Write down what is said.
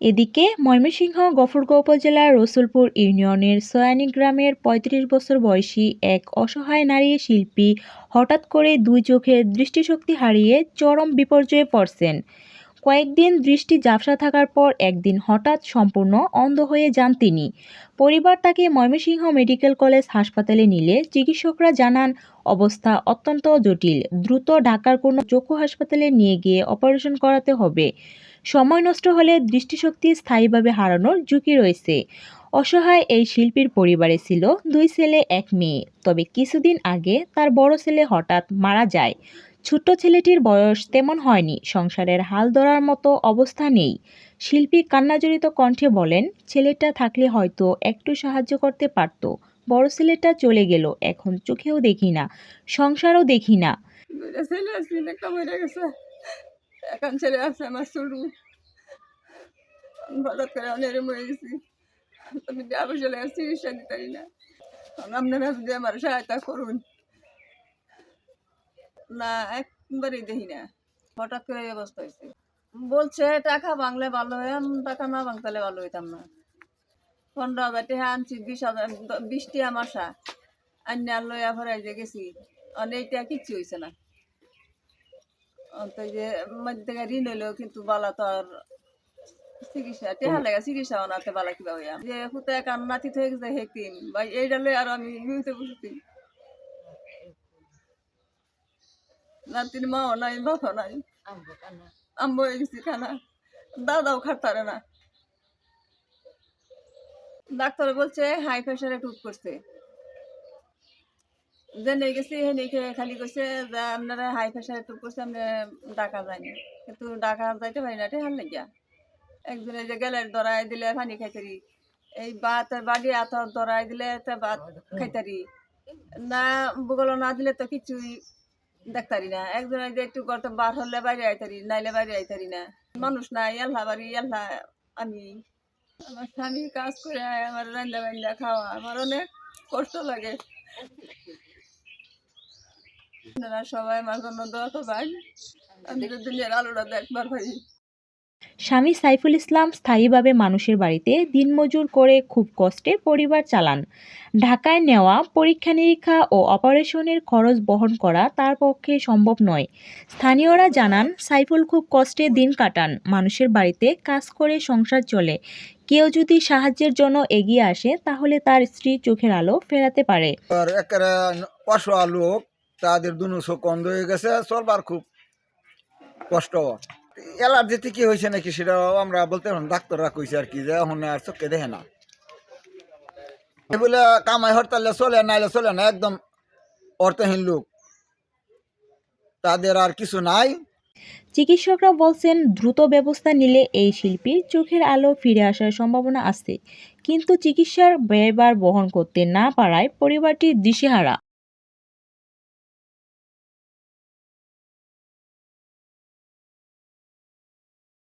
এদিকে ময়মনসিংহ, গফরগাঁও উপজেলার রসুলপুর ইউনিয়নের সয়ানী গ্রামের ৩৫ বছর বয়সী এক অসহায় নারী শিল্পী হঠাৎ করে দুই চোখের দৃষ্টিশক্তি হারিয়ে চরম বিপর্যয়ে পড়ছেন। কয়েকদিন দৃষ্টি ঝাপসা থাকার পর একদিন হঠাৎ সম্পূর্ণ অন্ধ হয়ে যান তিনি। পরিবার তাকে ময়মনসিংহ মেডিকেল কলেজ হাসপাতালে নিলে চিকিৎসকরা জানান, অবস্থা অত্যন্ত জটিল, দ্রুত ঢাকার কোনো চক্ষু হাসপাতালে নিয়ে গিয়ে অপারেশন করাতে হবে। সময় নষ্ট হলে দৃষ্টিশক্তি স্থায়ীভাবে হারানোর ঝুঁকি রয়েছে। অসহায় এই শিল্পীর পরিবারে ছিল দুই ছেলে, এক মেয়ে। তবে কিছুদিন আগে তার বড় ছেলে হঠাৎ মারা যায়। ছোট্ট ছেলেটির বয়স তেমন হয়নি, সংসারের হাল ধরার মতো অবস্থা নেই। শিল্পী কান্নাজড়িত কণ্ঠে বলেন, ছেলেটা থাকলে হয়তো একটু সাহায্য করতে পারত। বড় ছেলেটা চলে গেল, এখন চোখেও দেখি না, সংসারও দেখি না। ছেলে গেছে। এখন ছেলে আছে আমার শুরু হঠাৎ করে অনেক মরে গেছি আমি যাব চলে গেছি চিকিৎসা দিতে পারি না আপনারা যদি আমার সহায়তা করুন না একবারেই দেখি না হঠাৎ করে অবস্থা হয়েছে বলছে টাকা বাংলে ভালো হয় আমি টাকা না বাংতালে ভালো হইতাম না পনেরো হাজার টাকা আনছি বিশ হাজার বিশটি আমার সা আন্যা লইয়া ভরাই যে গেছি অনেকটা কিচ্ছু হয়েছে না অন্ত যে মধ্যে থেকে ঋণ হইলেও কিন্তু বালা তো আর চিকিৎসা টেহা লাগা চিকিৎসা বানাতে বালা কিবা হইয়া যে হুতে কান নাতি থেকে গেছে হেকিম বা এইটা লই আর আমি নাতির মাও নাই নাই। আম্বো হয়ে গেছি খানা দাদাও খাটতারে না। ডাক্তার বলছে হাই প্রেশারে টুট করছে। যে নিয়ে গেছি হেনে খালি কইছে যে আপনারা হাই প্রেশারে টুট করছে আপনি ডাকা যায়নি কিন্তু ডাকা যাইতে পারি না টেহার লেগিয়া। একজনে যে গেলে দরাই দিলে পানি খাইতারি। এই বাত বাড়ি এত দরাই দিলে তো ভাত খাইতারি। না বগল না দিলে তো কিছুই দেখতারি না। একজনে যে একটু করতে বার হলে বাইরে আইতারি, নাইলে বাইরে আইতারি না। মানুষ নাই এল্লা বাড়ি এল্লা আমি। আমার স্বামী কাজ করে, আমার রান্না বান্না খাওয়া, আমার অনেক কষ্ট লাগে। আপনারা সবাই আমার জন্য দোয়া করবেন। আমি দুনিয়ার আলোটা দেখবার পারি। স্বামী সাইফুল ইসলাম স্থায়ীভাবে মানুষের বাড়িতে দিনমজুর করে খুব কষ্টে পরিবার চালান। ঢাকায় নেওয়া পরীক্ষা নিরীক্ষা ও অপারেশনের খরচ বহন করা তার পক্ষে সম্ভব নয়। স্থানীয়রা জানান সাইফুল খুব কষ্টে দিন কাটান মানুষের বাড়িতে কাজ করে সংসার চলে। কেউ যদি সাহায্যের জন্য এগিয়ে আসে তাহলে তার স্ত্রী চোখের আলো ফেরাতে পারে। লোক তাদের দুনো চোখ অন্ধ হয়ে গেছে, চলবার খুব কষ্ট। অ্যালার্জিতে কি হয়েছে নাকি সেটাও আমরা বলতে ডাক্তাররা কইছে আর কি যে এখন আর চোখে দেখে না। বলে কামাই হরতালে চলে, নাইলে চলে না, একদম অর্থহীন লোক। তাদের আর কিছু নাই। চিকিৎসকরা বলছেন, দ্রুত ব্যবস্থা নিলে এই শিল্পীর চোখের আলো ফিরে আসার সম্ভাবনা আছে। কিন্তু চিকিৎসার ব্যয়ভার বহন করতে না পারায় পরিবারটি দিশেহারা।